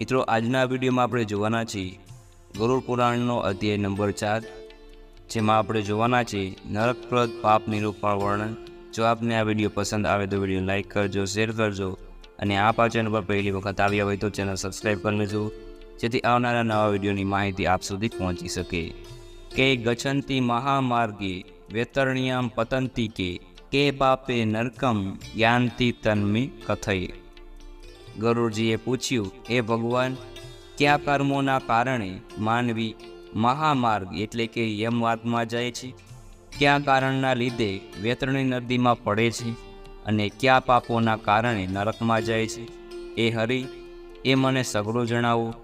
મિત્રો, આજના વિડીયોમાં આપણે જોવાના છીએ ગરુડ પુરાણનો અધ્યાય નંબર ચાર, જેમાં આપણે જોવાના છીએ નરકપ્રદ પાપ નિરૂપણ વર્ણન. જો આપને આ વીડિયો પસંદ આવે તો વીડિયો લાઇક કરજો, શેર કરજો, અને આ પાચન પર પહેલી વખત આવ્યા હોય તો ચેનલ સબસ્ક્રાઈબ કરી લેજો, જેથી આવનારા નવા વિડીયોની માહિતી આપ સુધી પહોંચી શકે. કે ગચ્છન્તિ મહામાર્ગે, વેતરણ્યામ પતંતી કે કે પાપે નરકમ જ્ઞાનથી તન્મી કથય. ગરુડજીએ પૂછ્યું એ ભગવાન, કયા કર્મોના કારણે માનવી મહામાર્ગ એટલે કે યમવાદમાં જાય છે? કયા કારણના લીધે વેતરણી નદીમાં પડે છે? અને કયા પાપોના કારણે નરકમાં જાય છે? એ હરિ, એ મને સઘળો જણાવો.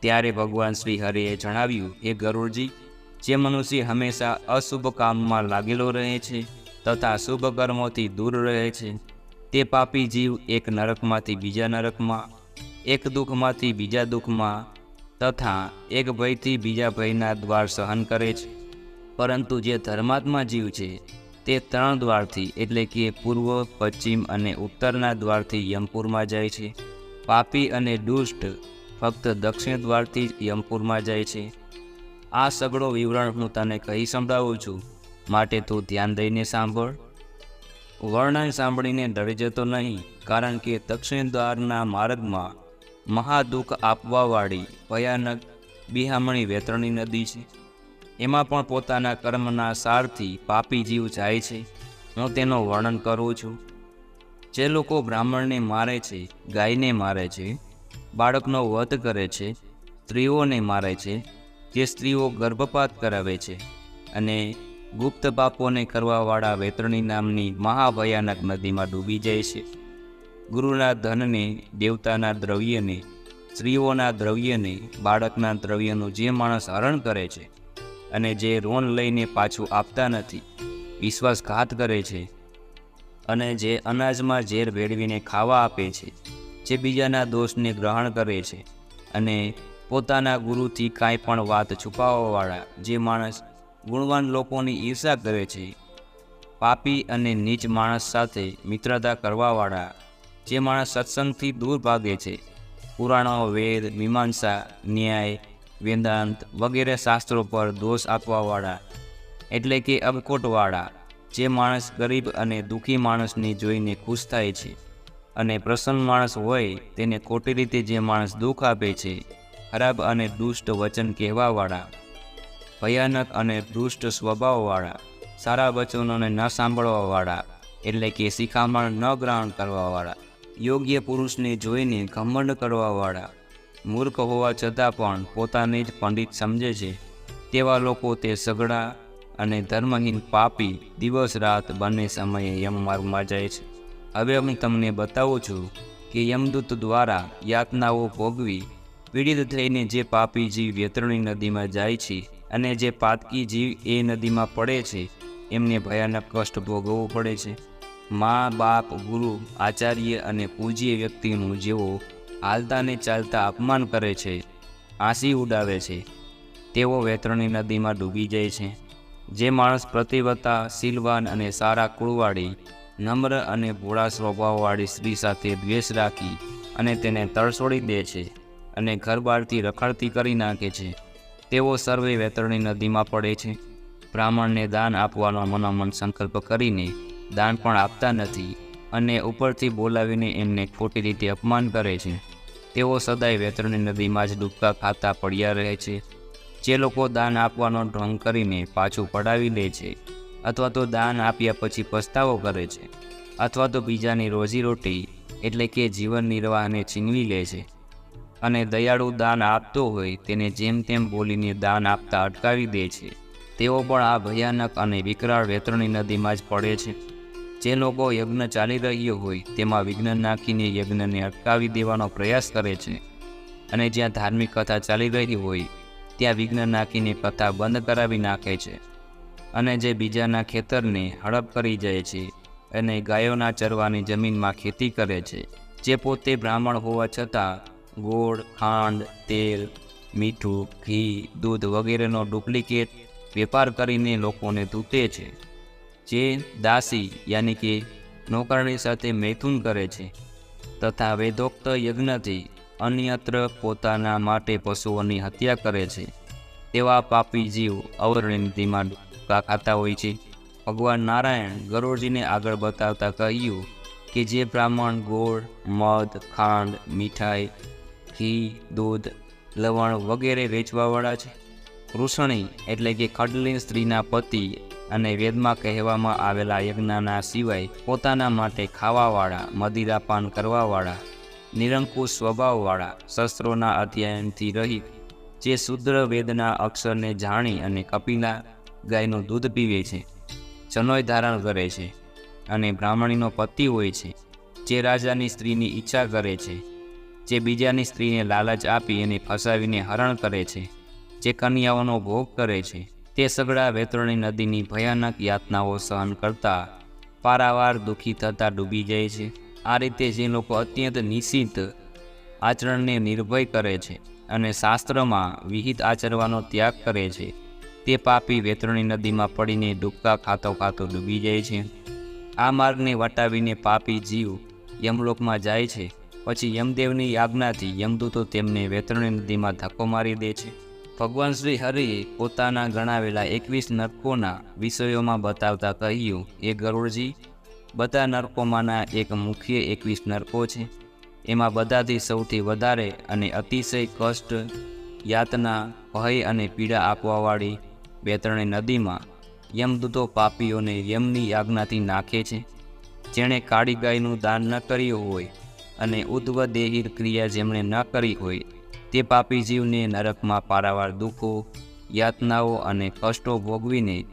ત્યારે ભગવાન શ્રી હરિએ જણાવ્યું એ ગરુડજી, જે મનુષ્ય હંમેશા અશુભ કામમાં લાગેલો રહે છે, તથા શુભ કર્મોથી દૂર રહે છે તે પાપી જીવ એક નરકમાંથી બીજા નરકમાં, એક દુઃખમાંથી બીજા દુઃખમાં તથા એક ભયથી બીજા ભયના દ્વાર સહન કરે છે. પરંતુ જે ધર્માત્મા જીવ છે, તે ત્રણ દ્વારથી એટલે કે પૂર્વ, પશ્ચિમ અને ઉત્તરના દ્વારથી યમપુરમાં જાય છે. પાપી અને દુષ્ટ ફક્ત દક્ષિણ દ્વારથી જ યમપુરમાં જાય છે. આ સગળો વિવરણ હું તને કહી સંભળાવું છું. માટે તું ધ્યાન દઈને સાંભળ. વર્ણન સાંભળીને ડરી જતો નહીં, કારણ કે દક્ષિણ દ્વારના માર્ગમાં મહાદુઃખ આપવાવાળી ભયાનક બિહામણી વેતરણી નદી છે. એમાં પણ પોતાના કર્મના સારથી પાપી જીવ જાય છે. હું તેનું વર્ણન કરું છું. જે લોકો બ્રાહ્મણને મારે છે, ગાયને મારે છે, બાળકનો વધ કરે છે, સ્ત્રીઓને મારે છે, જે સ્ત્રીઓ ગર્ભપાત કરાવે છે અને ગુપ્ત પાપોને કરવાવાળા વેતરણી નામની મહાભયાનક નદીમાં ડૂબી જાય છે. ગુરુના ધનને, દેવતાના દ્રવ્યને, સ્ત્રીઓના દ્રવ્યને, બાળકના દ્રવ્યનું જે માણસ હરણ કરે છે અને જે ઋણ લઈને પાછું આપતા નથી, વિશ્વાસઘાત કરે છે અને જે અનાજમાં ઝેર ભેળવીને ખાવા આપે છે, જે બીજાના દોષને ગ્રહણ કરે છે અને પોતાના ગુરુથી કાંઈ પણ વાત છુપાવવાવાળા જે માણસ ગુણવાન લોકોની ઈર્ષા કરે છે. પાપી અને નીચ માણસ સાથે મિત્રતા કરવાવાળા, જે માણસ સત્સંગથી દૂર ભાગે છે. પુરાણો, વેદ, મીમાંસા, ન્યાય, વેદાંત વગેરે શાસ્ત્રો પર દોષ આપવાવાળા, એટલે કે અબકોટવાળા જે માણસ ગરીબ અને દુઃખી માણસને જોઈને ખુશ થાય છે અને પ્રસન્ન માણસ હોય તેને ખોટી રીતે જે માણસ દુઃખ આપે છે, ખરાબ અને દુષ્ટ વચન કહેવાવાળા. ભયાનક અને દુષ્ટ સ્વભાવવાળા, સારા વચનોને ન સાંભળવાવાળા, એટલે કે શિખામણ ન ગ્રહણ કરવાવાળા, યોગ્ય પુરુષને જોઈને ઘમંડ કરવાવાળા, મૂર્ખ હોવા છતાં પણ પોતાને જ પંડિત સમજે છે. તેવા લોકો તે સગડા અને ધર્મહીન પાપી દિવસ રાત બંને સમયે યમમાર્ગમાં જાય છે. હવે હું તમને બતાવું છું કે યમદૂત દ્વારા યાતનાઓ ભોગવી, પીડિત થઈને જે પાપી જીવ વેતરણી નદીમાં જાય છે અને જે પાતકી જીવ એ નદીમાં પડે છે, એમને ભયાનક કષ્ટ ભોગવવું પડે છે. મા, બાપ, ગુરુ, આચાર્ય અને પૂજ્ય વ્યક્તિનું જેઓ હાલતાને ચાલતા અપમાન કરે છે, આંસી ઉડાવે છે. તેઓ વેતરણી નદીમાં ડૂબી જાય છે. જે માણસ પ્રતિવતા શીલવાન અને સારા કુળવાળી, નમ્ર અને ભોળા સ્વભાવવાળી સ્ત્રી સાથે દ્વેષ રાખી અને તેને તરસોડી દે છે અને ઘરબારથી રખડતી કરી નાખે છે. તેઓ સર્વે વેતરણી નદીમાં પડે છે. બ્રાહ્મણને દાન આપવાનો મનોમન સંકલ્પ કરીને દાન પણ આપતા નથી અને ઉપરથી બોલાવીને એમને ખોટી રીતે અપમાન કરે છે. તેઓ સદાય વેતરણી નદીમાં જ ડૂબકા ખાતા પડ્યા રહે છે. જે લોકો દાન આપવાનો ઢોંગ કરીને પાછું પડાવી લે છે અથવા તો દાન આપ્યા પછી પસ્તાવો કરે છે અથવા તો બીજાની રોજીરોટી એટલે કે જીવન નિર્વાહને છીનવી લે છે. અને દયાળુ દાન આપતો હોય તેને જેમ તેમ બોલીને દાન આપતા અટકાવી દે છે. તેઓ પણ આ ભયાનક અને વિકરાળ વેતરણી નદીમાં જ પડે છે. જે લોકો યજ્ઞ ચાલી રહ્યો હોય તેમાં વિઘ્ન નાખીને યજ્ઞને અટકાવી દેવાનો પ્રયાસ કરે છે. અને જ્યાં ધાર્મિક કથા ચાલી રહી હોય, ત્યાં વિઘ્ન નાખીને કથા બંધ કરાવી નાખે છે. અને જે બીજાના ખેતરને હડપ કરી જાય છે અને ગાયોના ચરવાની જમીનમાં ખેતી કરે છે. જે પોતે બ્રાહ્મણ હોવા છતાં ગોળ, ખાંડ, તેલ, મીઠું, ઘી, દૂધ વગેરેનો ડુપ્લિકેટ વેપાર કરીને લોકોને ધૂતે છે. જે દાસી યાની કે નોકરણી સાથે મૈથુન કરે છે તથા વેદોક્ત યજ્ઞથી અન્યત્ર પોતાના માટે પશુઓની હત્યા કરે છે. તેવા પાપી જીવ અવરણીતિમાં ડૂબકા ખાતા હોય છે. ભગવાન નારાયણ ગરોળજીને આગળ બતાવતા કહ્યું કે જે બ્રાહ્મણ ગોળ, મધ, ખાંડ, મીઠાઈ ઘી, દૂધ, લવણ વગેરે વેચવાવાળા છે. કૃષણી એટલે કે ખડલી સ્ત્રીના પતિ અને વેદમાં કહેવામાં આવેલા યજ્ઞના સિવાય પોતાના માટે ખાવાવાળા, મદિરાપાન કરવાવાળા, નિરંકુશ સ્વભાવવાળા શસ્ત્રોના અધ્યયનથી રહી, જે શુદ્ર વેદના અક્ષરને જાણી અને કપિલા ગાયનું દૂધ પીવે છે, જનોય ધારણ કરે છે અને બ્રાહ્મણીનો પતિ હોય છે, જે રાજાની સ્ત્રીની ઈચ્છા કરે છે. જે બીજાની સ્ત્રીને લાલચ આપી એને ફસાવીને હરણ કરે છે, જે કન્યાઓનો ભોગ કરે છે, તે સગડા વેતરણી નદીની ભયાનક યાતનાઓ સહન કરતા પારાવાર દુઃખી થતા ડૂબી જાય છે. આ રીતે જે લોકો અત્યંત નિશ્ચિત આચરણને નિર્ભય કરે છે અને શાસ્ત્રમાં વિહિત આચરવાનો ત્યાગ કરે છે, તે પાપી વેતરણી નદીમાં પડીને ડૂબકા ખાતો ખાતો ડૂબી જાય છે. આ માર્ગને વટાવીને પાપી જીવ યમલોકમાં જાય છે. પછી યમદેવની આજ્ઞાથી યમદૂતો તેમને વેતરણી નદીમાં ધક્કો મારી દે છે. ભગવાન શ્રી હરિએ પોતાના ગણાવેલા એકવીસ નરકોના વિષયોમાં બતાવતા કહ્યું, એ ગરુડજી, બધા નરકોમાંના એક મુખ્ય એકવીસ નરકો છે. એમાં બધાથી સૌથી વધારે અને અતિશય કષ્ટ, યાતના, ભય અને પીડા આપવાવાળી વેતરણી નદીમાં યમદૂતો પાપીઓને યમની આજ્ઞાથી નાખે છે. જેણે કાળી ગાયનું દાન ન કર્યું હોય અને ઉદ્વ દેહીર ક્રિયા જેમણે ન કરી હોય, તે પાપી જીવને નરકમાં પારાવાર દુઃખો, યાતનાઓ અને કષ્ટો ભોગવીને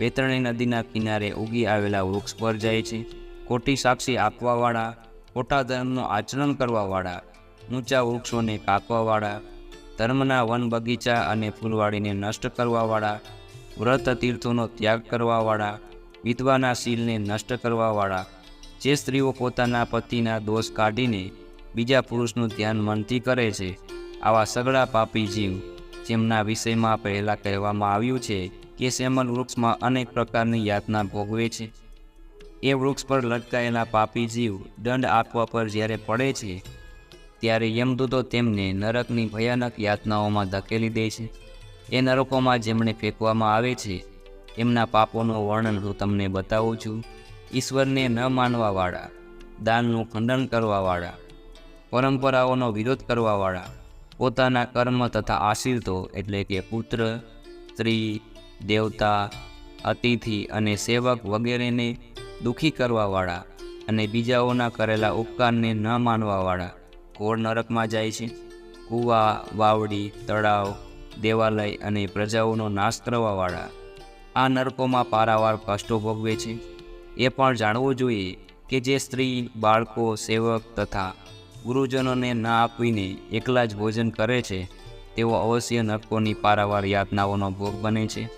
વેતરણી નદીના કિનારે ઉગી આવેલા વૃક્ષ પર જાય છે. ખોટી સાક્ષી આપવાવાળા, ખોટા ધર્મનું આચરણ કરવાવાળા, ઊંચા વૃક્ષોને કાપવાવાળા, ધર્મના વન બગીચા અને ફૂલવાડીને નષ્ટ કરવાવાળા, વ્રત તીર્થોનો ત્યાગ કરવાવાળા, વિધવાના શીલને નષ્ટ કરવાવાળા જે સ્ત્રીઓ પોતાના પતિના દોષ કાઢીને બીજા પુરુષનું ધ્યાન મનથી કરે છે, આવા સગળા પાપી જીવ, જેમના વિષયમાં પહેલાં કહેવામાં આવ્યું છે કે સેમન વૃક્ષમાં અનેક પ્રકારની યાતના ભોગવે છે. એ વૃક્ષ પર લટકાયેલા પાપી જીવ દંડ આપવા પર જ્યારે પડે છે, ત્યારે યમદૂતો તેમને નરકની ભયાનક યાતનાઓમાં ધકેલી દે છે. એ નરકોમાં જેમણે ફેંકવામાં આવે છે, એમના પાપોનું વર્ણન હું તમને બતાવું છું. ઈશ્વરને ન માનવાવાળા, દાનનું ખંડન કરવાવાળા, પરંપરાઓનો વિરોધ કરવાવાળા, પોતાના કર્મ તથા આશીર્તો એટલે કે પુત્ર, સ્ત્રી, દેવતા, અતિથિ અને સેવક વગેરેને દુઃખી કરવાવાળા અને બીજાઓના કરેલા ઉપકારને ન માનવાવાળા ઘોર નરકમાં જાય છે. કૂવા, વાવડી, તળાવ, દેવાલય અને પ્રજાઓનો નાશ કરવાવાળા આ નરકોમાં પારાવાર કષ્ટો ભોગવે છે. એ પણ જાણવું જોઈએ કે જે સ્ત્રી, બાળકો, સેવક તથા ગુરુજનોને ના આપીને એકલા જ ભોજન કરે છે, તેઓ અવશ્ય નરકોની પારાવાર યાતનાઓનો ભોગ બને છે.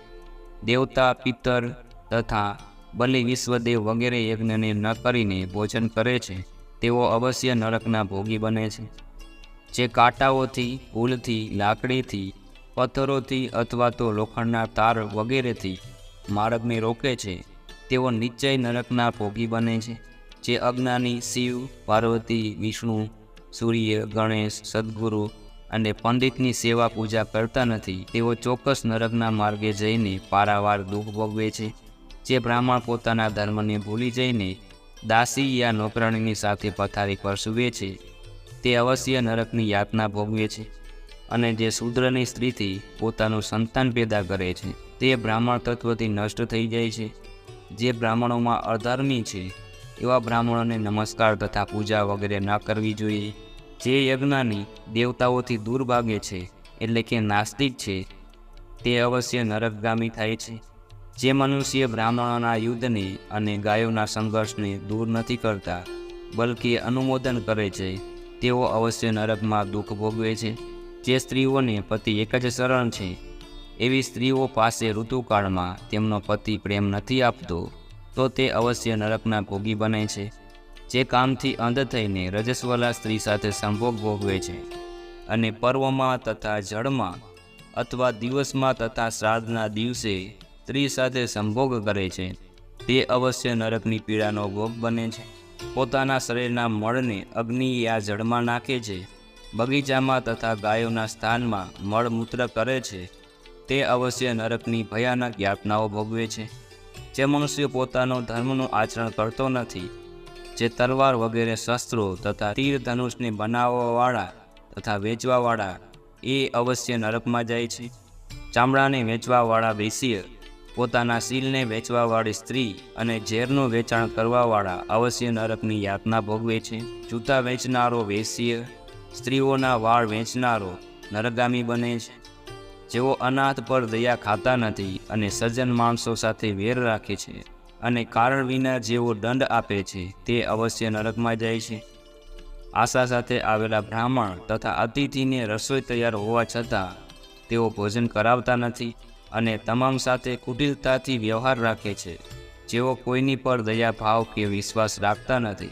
દેવતા પિત્તર તથા બલિ વિશ્વદેવ વગેરે યજ્ઞને ન કરીને ભોજન કરે છે, તેઓ અવશ્ય નરકના ભોગી બને છે. જે કાંટાઓથી, ફૂલથી, લાકડીથી, પથ્થરોથી અથવા તો લોખંડના તાર વગેરેથી માર્ગને રોકે છે તેઓ નિશ્ચય નરકના ભોગી બને છે, જે અજ્ઞાની શિવ, પાર્વતી, વિષ્ણુ, સૂર્ય, ગણેશ, સદગુરુ અને પંડિતની સેવા પૂજા કરતા નથી. તેઓ ચોક્કસ નરકના માર્ગે જઈને પારાવાર દુઃખ ભોગવે છે, જે બ્રાહ્મણ પોતાના ધર્મને ભૂલી જઈને દાસી યા નોકરાણીની સાથે પથારી પર સૂવે છે. તે અવશ્ય નરકની યાતના ભોગવે છે અને જે શૂદ્રની સ્ત્રીથી પોતાનું સંતાન પેદા કરે છે. તે બ્રાહ્મણ તત્વથી નષ્ટ થઈ જાય છે. જે બ્રાહ્મણોમાં અધર્મી છે, એવા બ્રાહ્મણોને નમસ્કાર તથા પૂજા વગેરે ન કરવી જોઈએ. જે યજ્ઞાની દેવતાઓથી દૂર ભાગે છે, એટલે કે નાસ્તિક છે, તે અવશ્ય નરકગામી થાય છે. જે મનુષ્ય બ્રાહ્મણોના યુદ્ધને અને ગાયોના સંઘર્ષને દૂર નથી કરતા, બલકે અનુમોદન કરે છે, તેઓ અવશ્ય નરકમાં દુઃખ ભોગવે છે. જે સ્ત્રીઓને પતિ એક જ શરણ છે એવી સ્ત્રીઓ પાસે ઋતુકાળમાં તેમનો પતિ પ્રેમ નથી આપતો, તો તે અવશ્ય નરકના ભોગી બને છે, જે કામથી અંધ થઈને રજસ્વલા સ્ત્રી સાથે સંભોગ ભોગવે છે. અને પર્વમાં તથા જળમાં અથવા દિવસમાં તથા શ્રાદ્ધના દિવસે સ્ત્રી સાથે સંભોગ કરે છે, તે અવશ્ય નરકની પીડાનો ભોગ બને છે. પોતાના શરીરના મળને અગ્નિ આ જળમાં નાખે છે, બગીચામાં તથા ગાયોના સ્થાનમાં મળમૂત્ર કરે છે તે અવશ્ય નરકની ભયાનક યાતનાઓ ભોગવે છે. જે મનુષ્ય પોતાનો ધર્મનું આચરણ કરતો નથી, જે તલવાર વગેરે શસ્ત્રો તથા તીર ધનુષને બનાવવાવાળા તથા વેચવાવાળા, એ અવશ્ય નરકમાં જાય છે. ચામડાને વેચવાવાળા વેશ્ય, પોતાના સીલને વેચવાવાળી સ્ત્રી અને ઝેરનું વેચાણ કરવાવાળા અવશ્ય નરકની યાતના ભોગવે છે. જૂતા વેચનારો વેશ્ય, સ્ત્રીઓના વાળ વેચનારો નરગામી બને છે. જેઓ અનાથ પર દયા ખાતા નથી અને સજ્જન માણસો સાથે વેર રાખે છે અને કારણ વિના જેઓ દંડ આપે છે તે અવશ્ય નરકમાં જાય છે. આશા સાથે આવેલા બ્રાહ્મણ તથા અતિથિને રસોઈ તૈયાર હોવા છતાં તેઓ ભોજન કરાવતા નથી અને તમામ સાથે કુટિલતાથી વ્યવહાર રાખે છે. જેઓ કોઈની પર દયા ભાવ કે વિશ્વાસ રાખતા નથી.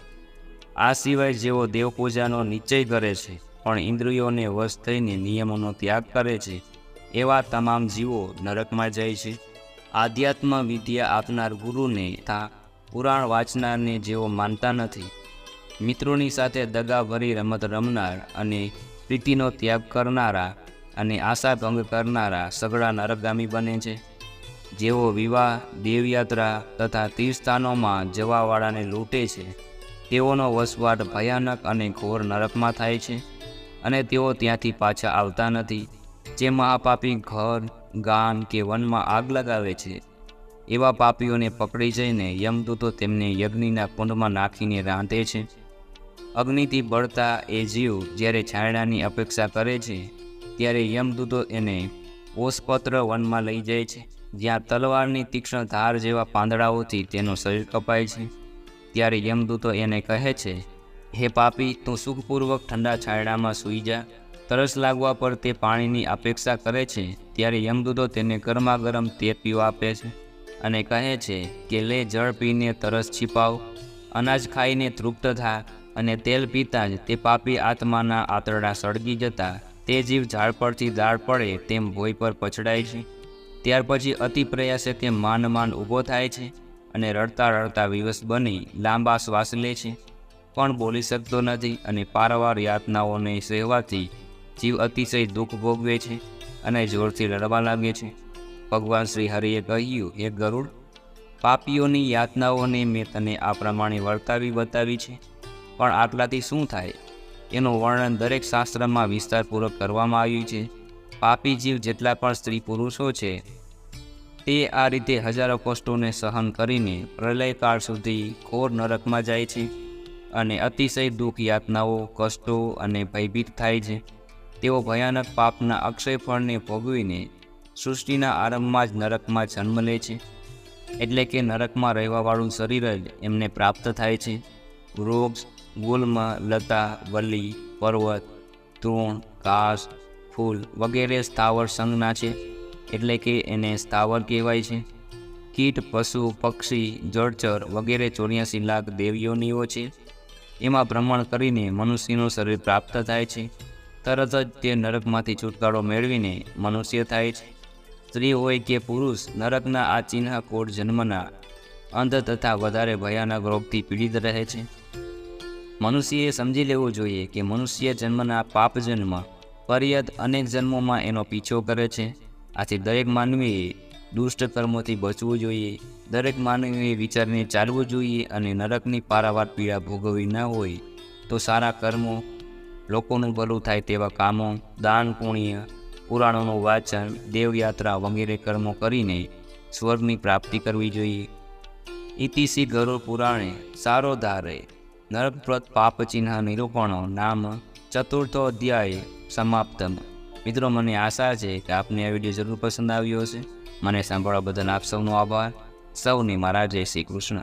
આ સિવાય જેઓ દેવપૂજાનો નિશ્ચય કરે છે પણ ઇન્દ્રિયોને વશ થઈને નિયમોનો ત્યાગ કરે છે એવા તમામ જીવો નરકમાં જાય છે. આધ્યાત્મ વિદ્યા આપનાર ગુરુને તથા પુરાણ વાંચનારને જેઓ માનતા નથી, મિત્રોની સાથે દગાભરી રમત રમનાર અને પ્રીતિનો ત્યાગ કરનારા અને આશા ભંગ કરનારા સગળા નરકગામી બને છે. જેઓ વિવાહ, દેવયાત્રા તથા તીર્થસ્થાનોમાં જવાવાળાને લૂંટે છે, તેઓનો વસવાટ ભયાનક અને ઘોર નરકમાં થાય છે અને તેઓ ત્યાંથી પાછા આવતા નથી. જે મહાપાપી ઘર ગાન કે વનમાં આગ લગાવે છે. એવા પાપીઓને પકડી જઈને યમદૂતો તેમને યજ્ઞના કુંડમાં નાખીને રાંધે છે. અગ્નિથી બળતા એ જીવ જ્યારે છાયડાની અપેક્ષા કરે છે, ત્યારે યમદૂતો એને ઓસપત્ર વનમાં લઈ જાય છે, જ્યાં તલવારની તીક્ષ્ણ ધાર જેવા પાંદડાઓથી તેનું શરીર કપાય છે. ત્યારે યમદૂતો એને કહે છે, હે પાપી, તું સુખપૂર્વક ઠંડા છાયડામાં સૂઈ જા. તરસ લાગવા પર તે પાણીની અપેક્ષા કરે છે, ત્યારે યમદૂતો તેને ગરમા ગરમ તે પીવા આપે છે અને કહે છે કે, લે જળ પીને તરસ છીપાવ. અનાજ ખાઈને તૃપ્ત થા અને તેલ પીતા જ તે પાપી આત્માના આંતરડા સળગી જતા, તે જીવ ઝાડ પરથી દાળ પડે તેમ ભોય પર પછડાય છે. ત્યાર પછી અતિ પ્રયાસે તે માંડ માન ઊભો થાય છે અને રડતા રડતા વિવશ બની લાંબા શ્વાસ લે છે. પણ બોલી શકતો નથી અને પારવાર યાતનાઓને સહેવાથી જીવ અતિશય દુઃખ ભોગવે છે અને જોરથી લડવા લાગે છે. ભગવાન શ્રી હરિએ કહ્યું, હે ગરુડ, પાપીઓની યાતનાઓને મેં તને આ પ્રમાણે વર્તાવી બતાવી છે. પણ આટલાથી શું થાય? એનું વર્ણન દરેક શાસ્ત્રમાં વિસ્તારપૂર્વક કરવામાં આવ્યું છે. પાપી જીવ જેટલા પણ સ્ત્રી પુરુષો છે, તે આ રીતે હજારો કષ્ટોને સહન કરીને પ્રલયકાળ સુધી ઘોર નરકમાં જાય છે અને અતિશય દુઃખ યાતનાઓ, કષ્ટો અને ભયભીત થાય છે. તેઓ ભયાનક પાપના અક્ષય ફળને ભોગવીને સૃષ્ટિના આરંભમાં જ નરકમાં જન્મ લે છે. એટલે કે નરકમાં રહેવાવાળું શરીર જ એમને પ્રાપ્ત થાય છે. વૃક્ષ ગુલ્મ, લતા વલ્લી પર્વત તૃણ ઘાસ, ફૂલ વગેરે સ્થાવર સંજ્ઞા છે. એટલે કે એને સ્થાવર કહેવાય છે. કીટ, પશુ, પક્ષી, જળચર વગેરે ચોર્યાસી લાખ દેવીઓનીઓ છે. એમાં ભ્રમણ કરીને મનુષ્યનું શરીર પ્રાપ્ત થાય છે. તરત જ તે નરકમાંથી છુટકારો મેળવીને મનુષ્ય થાય છે. સ્ત્રી હોય કે પુરુષ, નરકના આ ચિહ્ન કોડ જન્મના અંધ તથા વધારે ભયાનક રોગથી પીડિત રહે છે. મનુષ્યએ સમજી લેવું જોઈએ કે મનુષ્ય જન્મના પાપ જન્મ, પર્યત અનેક જન્મોમાં એનો પીછો કરે છે. આથી દરેક માનવીએ દુષ્ટ કર્મોથી બચવું જોઈએ. દરેક માનવીએ વિચારને ચાલવું જોઈએ અને નરકની પારાવાર પીડા ભોગવવી ન હોય તો સારા કર્મો લોકોનું ભલું થાય તેવા કામો, દાન, પુણ્ય, પુરાણોનું વાંચન, દેવયાત્રા વગેરે કર્મો કરીને સ્વર્ગની પ્રાપ્તિ કરવી જોઈએ. ઇતિશ્રી ગરુડ પુરાણે સારો ધારે નરકપ્રદ પાપચિહ્ન નિરૂપણો નામ ચતુર્થો અધ્યાય સમાપ્તમ મિત્રો, મને આશા છે કે આપને આ વીડિયો જરૂર પસંદ આવ્યો હશે. મને સાંભળવા બદલ આપ સૌનો આભાર. સૌને મારા જય શ્રી કૃષ્ણ.